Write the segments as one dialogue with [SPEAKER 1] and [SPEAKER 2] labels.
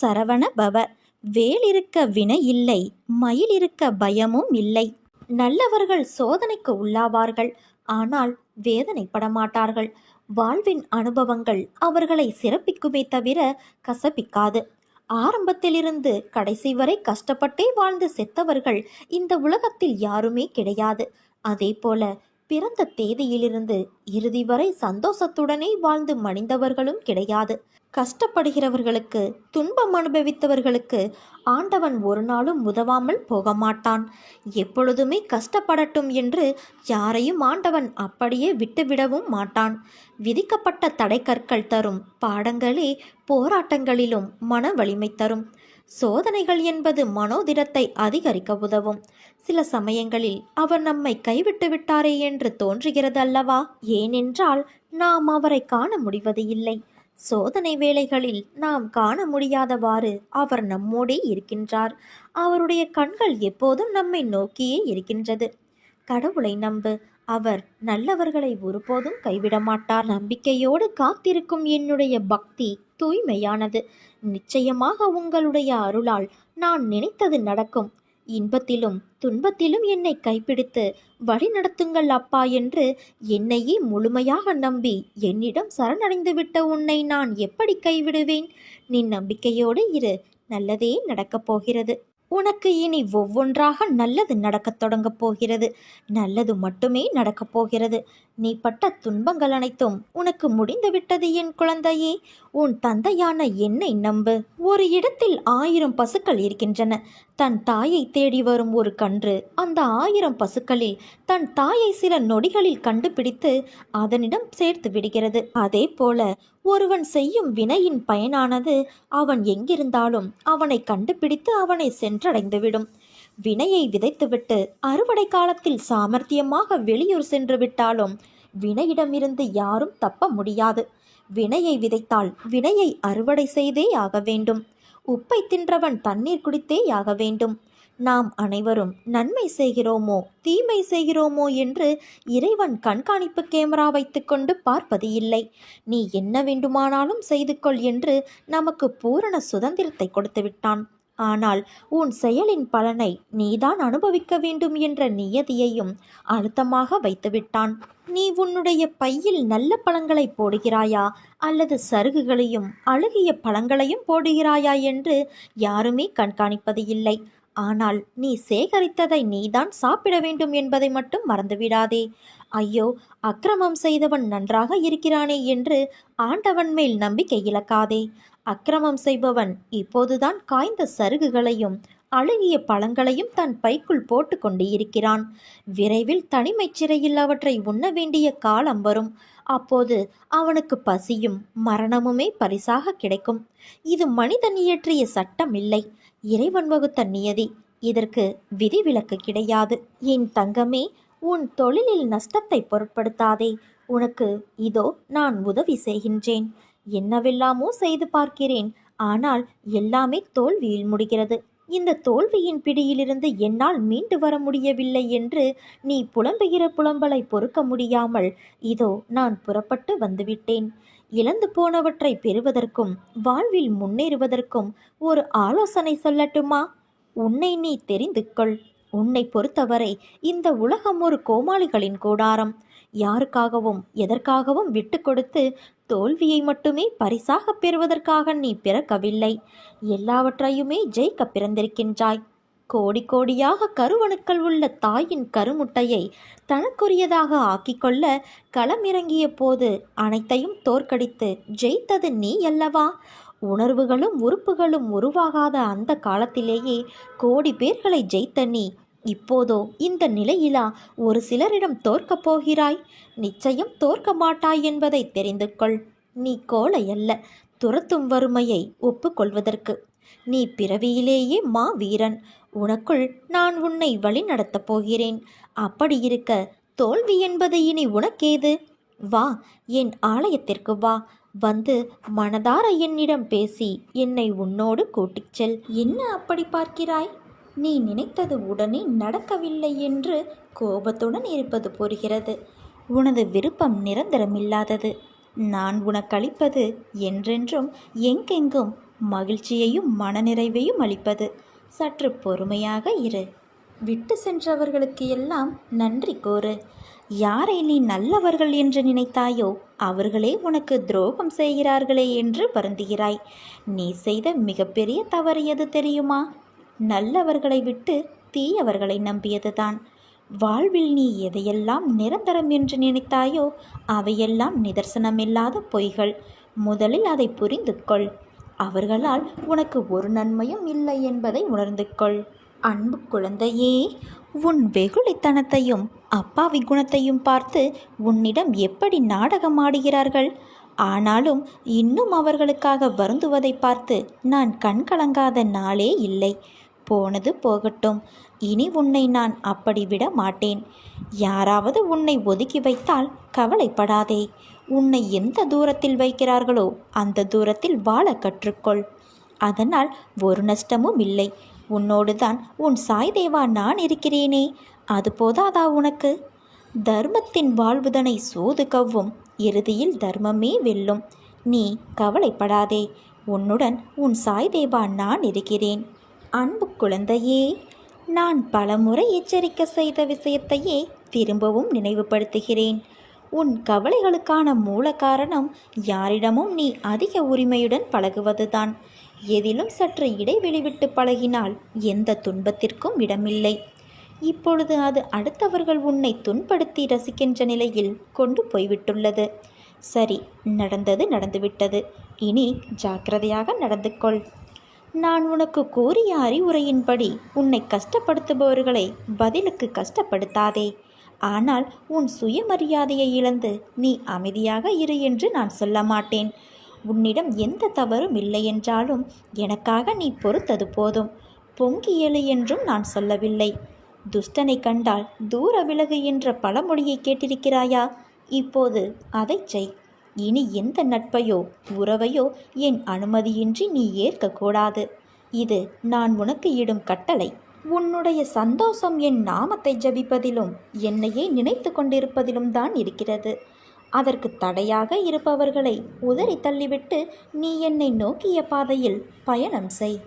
[SPEAKER 1] சரவண பவ. வேல் இருக்க வினை இல்லை மயில் இருக்க பயமும் இல்லை. நல்லவர்கள் சோதனைக்கு உள்ளாவார்கள் ஆனால் வேதனைப்பட மாட்டார்கள் வாழ்வின் அனுபவங்கள் அவர்களை சிறப்பிக்குமே தவிர கசப்பிக்காது. ஆரம்பத்திலிருந்து கடைசி வரை கஷ்டப்பட்டே வாழ்ந்து செத்தவர்கள் இந்த உலகத்தில் யாருமே கிடையாது. அதே போல பிறந்த தேதியிலிருந்து இறுதி வரை சந்தோஷத்துடனே வாழ்ந்து மடிந்தவர்களும் கிடையாது. கஷ்டப்படுகிறவர்களுக்கு துன்பம் அனுபவித்தவர்களுக்கு ஆண்டவன் ஒரு நாளும் உதவாமல் போக மாட்டான் எப்பொழுதுமே கஷ்டப்படட்டும் என்று யாரையும் ஆண்டவன் அப்படியே விட்டுவிடவும் மாட்டான். விதிக்கப்பட்ட தடைக்கற்கள் தரும் பாடங்களே போராட்டங்களிலும் மன வலிமை தரும். சோதனைகள் என்பது மனோதிடத்தை அதிகரிக்க உதவும். சில சமயங்களில் அவர் நம்மை கைவிட்டு விட்டாரே என்று தோன்றுகிறது அல்லவா ஏனென்றால் நாம் அவரை காண முடிவது இல்லை. சோதனை வேளைகளில் நாம் காண முடியாதவாறு அவர் நம்மோடே இருக்கின்றார். அவருடைய கண்கள் எப்போதும் நம்மை நோக்கியே இருக்கின்றது. கடவுளை நம்பு அவர் நல்லவர்களை ஒருபோதும் கைவிட மாட்டார். நம்பிக்கையோடு காத்திருக்கும் என்னுடைய பக்தி தூய்மையானது. நிச்சயமாக உங்களுடைய அருளால் நான் நினைத்தது நடக்கும். இன்பத்திலும் துன்பத்திலும் என்னை கைப்பிடித்து வழி நடத்துங்கள் அப்பா என்று என்னையே முழுமையாக நம்பி என்னிடம் சரணடைந்து விட்ட உன்னை நான் எப்படி கைவிடுவேன்? நீ நம்பிக்கையோடு இரு. நல்லதே நடக்கப் போகிறது. உனக்கு இனி ஒவ்வொன்றாக நல்லது நடக்கத் தொடங்கப் போகிறது. நல்லது மட்டுமே நடக்கப் போகிறது. நீ பட்ட துன்பங்கள் அனைத்தும் உனக்கு முடிந்துவிட்டது என் குழந்தையே. உன் தந்தையான என்னை நம்பு. ஒரு இடத்தில் ஆயிரம் பசுக்கள் இருக்கின்றன. தன் தாயை தேடி வரும் ஒரு கன்று அந்த ஆயிரம் பசுக்களில் தன் தாயை சில நொடிகளில் கண்டுபிடித்து அதனிடம் சேர்த்து விடுகிறது. அதே போல ஒருவன் செய்யும் வினையின் பயனானது அவன் எங்கிருந்தாலும் அவனை கண்டுபிடித்து அவனை சென்றடைந்துவிடும். வினையை விதைத்துவிட்டு அறுவடை காலத்தில் சாமர்த்தியமாக வெளியூர் சென்று விட்டாலும் வினையிடமிருந்து யாரும் தப்ப முடியாது. வினையை விதைத்தால் வினையை அறுவடை செய்தே ஆக வேண்டும். உப்பை தின்றவன் தண்ணீர் குடித்தே ஆக வேண்டும். நாம் அனைவரும் நன்மை செய்கிறோமோ தீமை செய்கிறோமோ என்று இறைவன் கண்காணிப்பு கேமரா வைத்துக்கொண்டு பார்ப்பது இல்லை. நீ என்ன வேண்டுமானாலும் செய்து கொள் என்று நமக்கு பூரண சுதந்திரத்தை கொடுத்து விட்டான். ஆனால் உன் செயலின் பலனை நீதான் அனுபவிக்க வேண்டும் என்ற நியதியையும் அழுத்தமாக வைத்துவிட்டான். நீ உன்னுடைய பையில் நல்ல பழங்களை போடுகிறாயா? அல்லது சருகுகளையும் அழுகிய பழங்களையும் போடுகிறாயா என்று யாருமே கண்காணிப்பது இல்லை. ஆனால் நீ சேகரித்ததை நீதான் சாப்பிட வேண்டும் என்பதை மட்டும் மறந்துவிடாதே. ஐயோ அக்கிரமம் செய்தவன் நன்றாக இருக்கிறானே என்று ஆண்டவன் மேல் நம்பிக்கை இழக்காதே. அக்கிரமம் செய்பவன் இப்போதுதான் காய்ந்த சருகுகளையும் அழுகிய பழங்களையும் தன் பைக்குள் போட்டு கொண்டு இருக்கிறான் விரைவில் தனிமைச் சிறையில் அவற்றை உண்ண வேண்டிய காலம் வரும். அப்போது அவனுக்கு பசியும் மரணமுமே பரிசாக கிடைக்கும். இது மனிதன் இயற்றிய சட்டம் இல்லை. இறைவன் வகுத்த நியதி. இதற்கு விதிவிலக்கு கிடையாது. என் தங்கமே உன் தொழிலில் நஷ்டத்தை பொருட்படுத்தாதே. உனக்கு இதோ நான் உதவி செய்கின்றேன். என்னவெல்லாமோ செய்து பார்க்கிறேன். ஆனால் எல்லாமே தோல்வியில் முடிகிறது. இந்த தோல்வியின் பிடியிலிருந்து என்னால் மீண்டு வர முடியவில்லை என்று நீ புலம்புகிற புலம்பலை பொறுக்க முடியாமல் இதோ நான் புறப்பட்டு வந்துவிட்டேன். இழந்து போனவற்றை பெறுவதற்கும் வாழ்வில் முன்னேறுவதற்கும் ஒரு ஆலோசனை சொல்லட்டுமா? உன்னை நீ தெரிந்து கொள். உன்னை பொறுத்தவரை இந்த உலகம் ஒரு கோமாளிகளின் கூடாரம். யாருக்காகவும் எதற்காகவும் விட்டு கொடுத்து தோல்வியை மட்டுமே பரிசாக பெறுவதற்காக நீ பிறக்கவில்லை. எல்லாவற்றையுமே ஜெயிக்க பிறந்திருக்கின்றாய். கோடி கோடியாக கருவணுக்கள் உள்ள தாயின் கருமுட்டையை தனக்குரியதாக ஆக்கிக்கொள்ள களமிறங்கிய போது அனைத்தையும் தோற்கடித்து ஜெயித்தது நீ அல்லவா? உணர்வுகளும் உறுப்புகளும் உருவாகாத அந்த காலத்திலேயே கோடி பேர்களை ஜெயித்த நீ இப்போதோ இந்த நிலையிலா ஒரு சிலரிடம் தோற்கப் போகிறாய்? நிச்சயம் தோற்க மாட்டாய் என்பதை தெரிந்து கொள். நீ கோழை அல்ல துரத்தும் வறுமையை ஒப்புக்கொள்வதற்கு. நீ பிறவியிலேயே மா வீரன் உனக்குள் நான் உன்னை வழி நடத்தப் போகிறேன். அப்படி இருக்க தோல்வி என்பது இனி உனக்கேது? வா என் ஆலயத்திற்கு வா. வந்து மனதார என்னிடம் பேசி என்னை உன்னோடு கூட்டிச் செல். என்ன அப்படி பார்க்கிறாய்? நீ நினைத்தது உடனே நடக்கவில்லை என்று கோபத்துடன் இருப்பது புரிகிறது. உனது விருப்பம் நிரந்தரமில்லாதது. நான் உனக்களிப்பது என்றென்றும் எங்கெங்கும் மகிழ்ச்சியையும் மனநிறைவையும் அளிப்பது. சற்று பொறுமையாக இரு. விட்டு சென்றவர்களுக்கு எல்லாம் நன்றி கூறு. யாரை நீ நல்லவர்கள் என்று நினைத்தாயோ அவர்களே உனக்கு துரோகம் செய்கிறார்களே என்று வருந்துகிறாய். நீ செய்த மிகப்பெரிய தவறு எது தெரியுமா? நல்லவர்களை விட்டு தீயவர்களை நம்பியதுதான். வாழ்வில் நீ எதையெல்லாம் நிரந்தரம் என்று நினைத்தாயோ அவையெல்லாம் நிதர்சனமில்லாத பொய்கள். முதலில் அதை புரிந்து கொள் அவர்களால் உனக்கு ஒரு நன்மையும் இல்லை என்பதை உணர்ந்து கொள் அன்பு குழந்தையே உன் வெகுளித்தனத்தையும் அப்பாவி குணத்தையும் பார்த்து உன்னிடம் எப்படி நாடகமாடுகிறார்கள் ஆனாலும் இன்னும் அவர்களுக்காக வருந்துவதை பார்த்து நான் கண்கலங்காத நாளே இல்லை. போனது போகட்டும். இனி உன்னை நான் அப்படி விட மாட்டேன். யாராவது உன்னை ஒதுக்கி வைத்தால் கவலைப்படாதே. உன்னை எந்த தூரத்தில் வைக்கிறார்களோ அந்த தூரத்தில் வாழ கற்றுக்கொள். அதனால் ஒரு நஷ்டமும் இல்லை. உன்னோடு தான் உன் சாய் தேவா நான் இருக்கிறேனே. அது போதாதா உனக்கு? தர்மத்தின் வாழ்வுதனை சோது கவ்வும். இறுதியில் தர்மமே வெல்லும். நீ கவலைப்படாதே. உன்னுடன் உன் சாய் தேவா நான் இருக்கிறேன். அன்பு குழந்தையே நான் பலமுறை எச்சரிக்கை செய்த விஷயத்தையே திரும்பவும் நினைவுபடுத்துகிறேன். உன் கவலைகளுக்கான மூல காரணம் யாரிடமும் நீ அதிக உரிமையுடன் பழகுவதுதான். எதிலும் சற்று இடைவெளி விட்டு பழகினால் எந்த துன்பத்திற்கும் இடமில்லை. இப்பொழுது அது அடுத்தவர்கள் உன்னை துன்படுத்தி ரசிக்கின்ற நிலையில் கொண்டு போய்விட்டுள்ளது. சரி நடந்தது நடந்துவிட்டது. இனி ஜாக்கிரதையாக நடந்து கொள் நான் உனக்கு கூறிய அறிவுரையின்படி உன்னை கஷ்டப்படுத்துபவர்களை பதிலுக்கு கஷ்டப்படுத்தாதே. ஆனால் உன் சுயமரியாதையை இழந்து நீ அமைதியாக இரு என்று நான் சொல்ல மாட்டேன் உன்னிடம் எந்த தவறும் இல்லை என்றாலும் எனக்காக நீ பொறுத்தது போதும். பொங்கி எழு என்றும் நான் சொல்லவில்லை. துஷ்டனை கண்டால் தூர விலகு என்ற பழமொழியை கேட்டிருக்கிறாயா? இப்போது அதைச் செய். இனி எந்த நட்பையோ உறவையோ என் அனுமதியின்றி நீ ஏற்கக்கூடாது. இது நான் உனக்கு இடும் கட்டளை. உன்னுடைய சந்தோஷம் என் நாமத்தை ஜபிப்பதிலும் என்னையே நினைத்து கொண்டிருப்பதிலும் தான் இருக்கிறது. அதற்கு தடையாக இருப்பவர்களை உதறி தள்ளிவிட்டு நீ என்னை நோக்கிய பாதையில் பயணம் செய்.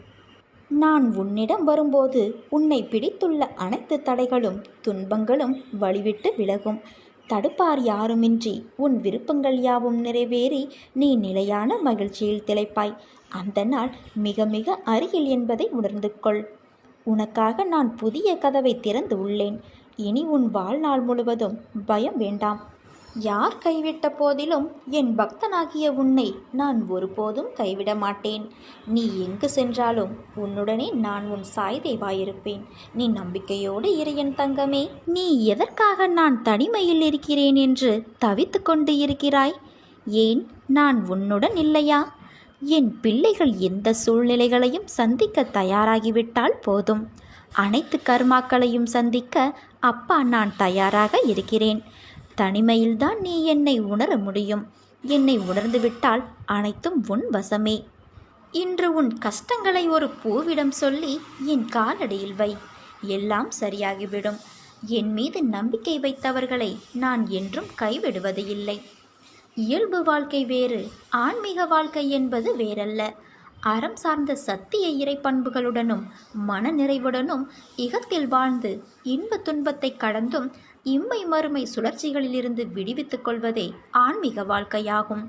[SPEAKER 1] நான் உன்னிடம் வரும்போது உன்னை பிடித்துள்ள அனைத்து தடைகளும் துன்பங்களும் வழிவிட்டு விலகும். தடுப்பார் யாருமின்றி உன் விருப்பங்கள் யாவும் நிறைவேறி நீ நிலையான மகிழ்ச்சியில் திளைப்பாய். அந்த நாள் மிக மிக அருகில் என்பதை உணர்ந்து கொள். உனக்காக நான் புதிய கதவை திறந்து உள்ளேன். இனி உன் வாழ்நாள் முழுவதும் பயம் வேண்டாம். யார் கைவிட்ட போதிலும் என் பக்தனாகிய உன்னை நான் ஒருபோதும் கைவிட மாட்டேன். நீ எங்கு சென்றாலும் உன்னுடனே நான் உன் சாய்தேவாயிருப்பேன் நீ நம்பிக்கையோடு இரு என் தங்கமே. நீ எதற்காக நான் தனிமையில் இருக்கிறேன் என்று தவித்து கொண்டு இருக்கிறாய்? ஏன் நான் உன்னுடன் இல்லையா? என் பிள்ளைகள் எந்த சூழ்நிலைகளையும் சந்திக்க தயாராகிவிட்டால் போதும். அனைத்து கர்மாக்களையும் சந்திக்க அப்பா நான் தயாராக இருக்கிறேன். தனிமையில்தான் நீ என்னை உணர முடியும். என்னை உணர்ந்துவிட்டால் அனைத்தும் உன் வசமே. இன்று உன் கஷ்டங்களை ஒரு பூவிடம் சொல்லி என் காலடியில் வை. எல்லாம் சரியாகிவிடும். என் மீது நம்பிக்கை வைத்தவர்களை நான் என்றும் கைவிடுவது இல்லை இயல்பு வாழ்க்கை வேறு ஆன்மீக வாழ்க்கை என்பது வேறல்ல. அறம் சார்ந்த சத்திய இறை பண்புகளுடனும் மன நிறைவுடனும் இகத்தில் வாழ்ந்து இன்ப துன்பத்தை கடந்தும் இம்மை மறுமை சுழற்சிகளிலிருந்து விடுவித்துக் கொள்வதே ஆன்மீக வாழ்க்கையாகும்.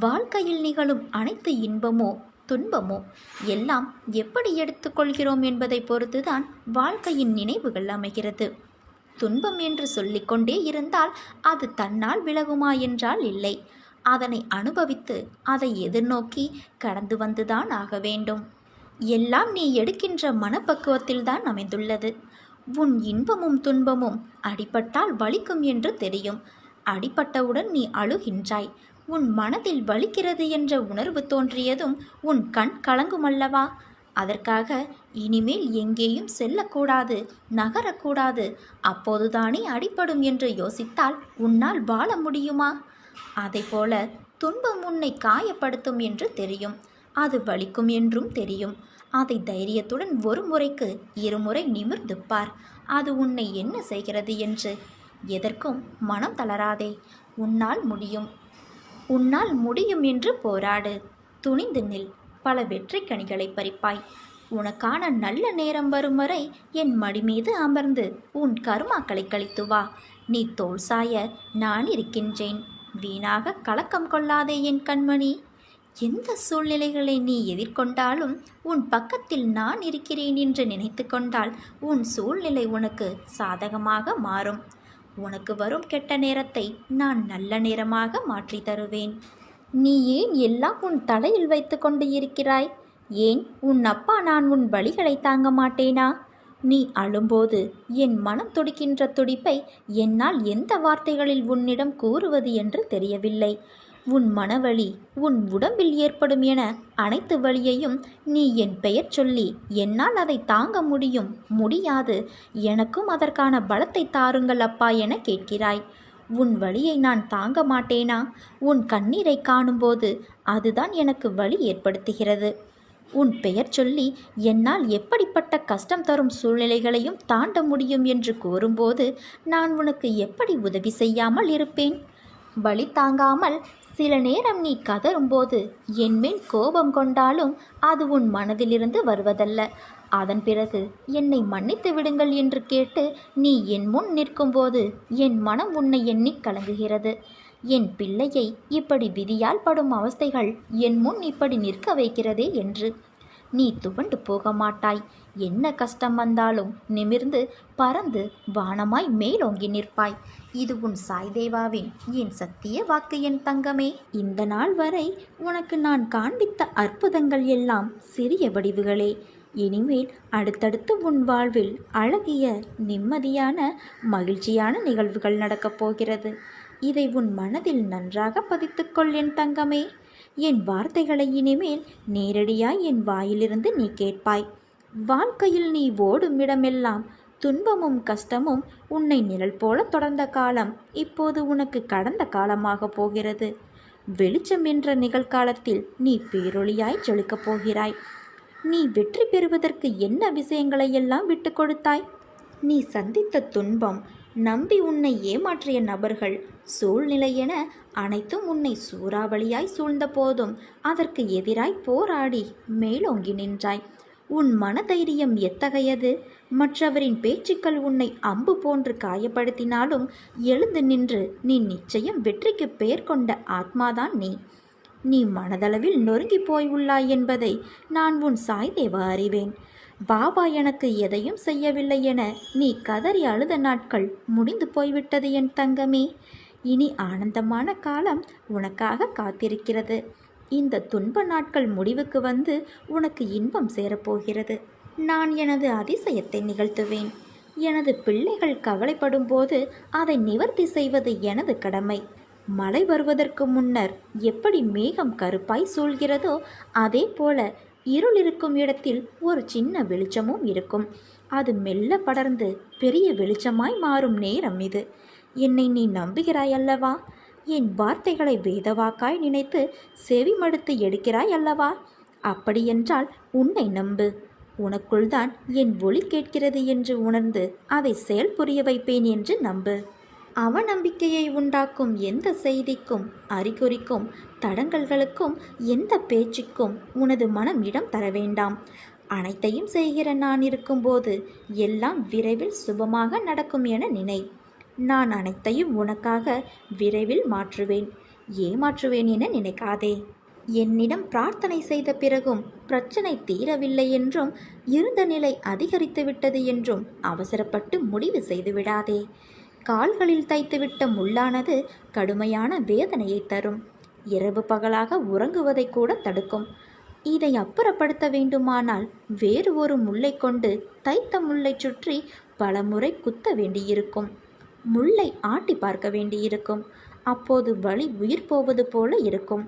[SPEAKER 1] வாழ்க்கையில் நிகழும் அனைத்து இன்பமோ துன்பமோ எல்லாம் எப்படி எடுத்துக்கொள்கிறோம் என்பதை பொறுத்துதான் வாழ்க்கையின் நினைவுகள் அமைகிறது. துன்பம் என்று சொல்லிக்கொண்டே இருந்தால் அது தன்னால் விலகுமா என்றால் இல்லை. அதனை அனுபவித்து அதை எதிர்நோக்கி கடந்து வந்துதான் ஆக வேண்டும். எல்லாம் நீ எடுக்கின்ற மனப்பக்குவத்தில்தான் அமைந்துள்ளது. உன் இன்பமும் துன்பமும் அடிபட்டால் வலிக்கும் என்று தெரியும். அடிபட்டவுடன் நீ அழுகின்றாய். உன் மனதில் வலிக்கிறது என்ற உணர்வு தோன்றியதும் உன் கண் கலங்குமல்லவா? அதற்காக இனிமேல் எங்கேயும் செல்லக்கூடாது நகரக்கூடாது. அப்போதுதானே அடிபடும் என்று யோசித்தால் உன்னால் வாழ முடியுமா? போல துன்பம் உன்னை காயப்படுத்தும் என்று தெரியும். அது வலிக்கும் என்றும் தெரியும். அதை தைரியத்துடன் ஒரு முறைக்கு இருமுறை நிமிர்ந்து பார் அது உன்னை என்ன செய்கிறது என்று எதற்கும் மனம் தளராதே. உன்னால் முடியும். உன்னால் முடியும் என்று போராடு. துணிந்து நில். பல வெற்றி கனிகளை பறிப்பாய். உனக்கான நல்ல நேரம் வரும் வரை என் மடி மீது அமர்ந்து உன் கருமாக்களை கழித்து வா. நீ தோல் சாய நான் இருக்கின்றேன். வீணாக கலக்கம் கொள்ளாதே என் கண்மணி. எந்த சூழ்நிலைகளை நீ எதிர்கொண்டாலும் உன் பக்கத்தில் நான் இருக்கிறேன் என்று நினைத்து கொண்டால் உன் சூழ்நிலை உனக்கு சாதகமாக மாறும். உனக்கு வரும் கெட்ட நேரத்தை நான் நல்ல நேரமாக மாற்றி தருவேன். நீ ஏன் எல்லாம் உன் தலையில் வைத்து கொண்டு இருக்கிறாய்? ஏன் உன் அப்பா நான் உன் வழிகளை தாங்க மாட்டேனா? நீ அழும்போது என் மனம் துடிக்கின்ற துடிப்பை என்னால் எந்த வார்த்தைகளில் உன்னிடம் கூறுவது என்று தெரியவில்லை. உன் மனவழி உன் உடம்பில் ஏற்படும் என அனைத்து வழியையும் நீ என் பெயர் சொல்லி என்னால் அதை தாங்க முடியும் முடியாது. எனக்கும் அதற்கான பலத்தை தாருங்கள் அப்பா என கேட்கிறாய். உன் வழியை நான் தாங்க மாட்டேனா? உன் கண்ணீரை காணும்போது அதுதான் எனக்கு வழி ஏற்படுத்துகிறது. உன் பெயர் சொல்லி என்னால் எப்படிப்பட்ட கஷ்டம் தரும் சூழ்நிலைகளையும் தாண்ட முடியும் என்று கூறும்போது நான் உனக்கு எப்படி உதவி செய்யாமல் இருப்பேன்? வழி தாங்காமல் சில நேரம் நீ கதரும்போது என்மேல் கோபம் கொண்டாலும் அது உன் மனதிலிருந்து வருவதல்ல. அதன் பிறகு என்னை மன்னித்து விடுங்கள் என்று கேட்டு நீ என் முன் நிற்கும்போது என் மனம் உன்னை எண்ணி கலங்குகிறது. என் பிள்ளையை இப்படி விதியால் படும் அவஸ்தைகள் என் முன் இப்படி நிற்க வைக்கிறதே என்று. நீ துவண்டு போக மாட்டாய். என்ன கஷ்டம் வந்தாலும் நிமிர்ந்து பறந்து வானமாய் மேலோங்கி நிற்பாய். இது உன் சாய்தேவாவின் என் சத்திய வாக்கு என் தங்கமே. இந்த நாள் வரை உனக்கு நான் காண்பித்த அற்புதங்கள் எல்லாம் சிறிய வடிவுகளே. இனிமேல் அடுத்தடுத்து உன் வாழ்வில் அழகிய நிம்மதியான மகிழ்ச்சியான நிகழ்வுகள் நடக்கப் போகிறது. இதை உன் மனதில் நன்றாக பதித்துக்கொள் என் தங்கமே. என் வார்த்தைகளை இனிமேல் நேரடியாய் என் வாயிலிருந்து நீ கேட்பாய். வாழ்க்கையில் நீ ஓடும் இடமெல்லாம் துன்பமும் கஷ்டமும் உன்னை நிழல் போல தொடர்ந்த காலம் இப்போது உனக்கு கடந்த காலமாக போகிறது. வெளிச்சம் என்ற நிகழ்காலத்தில் நீ பேரொளியாய் ஜொலிக்கப் போகிறாய். நீ வெற்றி பெறுவதற்கு என்ன விஷயங்களை எல்லாம் விட்டு கொடுத்தாய்? நீ சந்தித்த துன்பம் நம்பி உன்னை ஏமாற்றிய நபர்கள் சூழ்நிலை என அனைத்தும் உன்னை சூறாவளியாய் சூழ்ந்த போதும் அதற்கு எதிராய் போராடி மேலோங்கி நின்றாய். உன் மனதைரியம் எத்தகையது? மற்றவரின் பேச்சுக்கள் உன்னை அம்பு போன்று காயப்படுத்தினாலும் எழுந்து நின்று நீ நிச்சயம் வெற்றிக்கு பெயர் கொண்ட ஆத்மாதான் நீ. நீ மனதளவில் நொறுங்கி போய் உள்ளாய் என்பதை நான் உன் சாய்தேவ அறிவேன். பாபா எனக்கு எதையும் செய்யவில்லை என நீ கதறி அழுத நாட்கள் முடிந்து போய்விட்டது என் தங்கமே. இனி ஆனந்தமான காலம் உனக்காக காத்திருக்கிறது. இந்த துன்ப நாட்கள் முடிவுக்கு வந்து உனக்கு இன்பம் சேரப்போகிறது. நான் எனது அதிசயத்தை நிகழ்த்துவேன். எனது பிள்ளைகள் கவலைப்படும் போது அதை நிவர்த்தி செய்வது எனது கடமை. மழை வருவதற்கு முன்னர் எப்படி மேகம் கருப்பாய் சூழ்கிறதோ அதே போல இருள் இருக்கும் இடத்தில் ஒரு சின்ன வெளிச்சமும் இருக்கும். அது மெல்ல படர்ந்து பெரிய வெளிச்சமாய் மாறும் நேரம் இது. என்னை நீ நம்புகிறாய் அல்லவா? என் வார்த்தைகளை வேதவாக்காய் நினைத்து செவி மடுத்து எடுக்கிறாய் அல்லவா? அப்படியென்றால் உன்னை நம்பு. உனக்குள் தான் என் ஒளி கேட்கிறது என்று உணர்ந்து அதை செயல் புரிய வைப்பேன் என்று நம்பு. அவநம்பிக்கையை உண்டாக்கும் எந்த செய்திக்கும் அறிகுறிக்கும் தடங்கல்களுக்கும் எந்த பேச்சுக்கும் உனது மனம் இடம் தர வேண்டாம். அனைத்தையும் செய்கிற நான் இருக்கும்போது எல்லாம் விரைவில் சுபமாக நடக்கும் என நினை. நான் அனைத்தையும் உனக்காக விரைவில் மாற்றுவேன். ஏமாற்றுவேன் என நினைக்காதே. என்னிடம் பிரார்த்தனை செய்த பிறகும் பிரச்சனை தீரவில்லை என்றும் இருந்த நிலை அதிகரித்துவிட்டது என்றும் அவசரப்பட்டு முடிவு செய்து விடாதே கால்களில் தைத்துவிட்ட முள்ளானது கடுமையான வேதனையை தரும். இரவு பகலாக உறங்குவதை கூட தடுக்கும். இதை அப்புறப்படுத்த வேண்டுமானால் வேறு ஒரு முல்லை கொண்டு தைத்த முல்லை சுற்றி பல முறை குத்த வேண்டியிருக்கும். முல்லை ஆட்டி பார்க்க வேண்டியிருக்கும். அப்போது வலி உயிர் போவது போல இருக்கும்.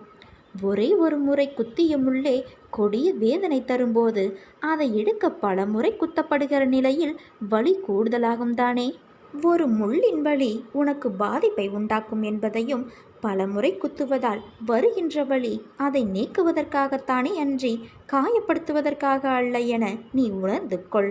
[SPEAKER 1] ஒரே ஒரு முறை குத்திய முள்ளே கொடிய வேதனை தரும்போது அதை எடுக்க பல முறை குத்தப்படுகிற நிலையில் வலி கூடுதலாகும் தானே? ஒரு முள்ளின் வழி உனக்கு பாதிப்பை உண்டாக்கும் என்பதையும் பலமுறை குத்துவதால் வருகின்ற வழி அதை நீக்குவதற்காகத்தானே அன்றி காயப்படுத்துவதற்காக அல்ல என நீ உணர்ந்து கொள்.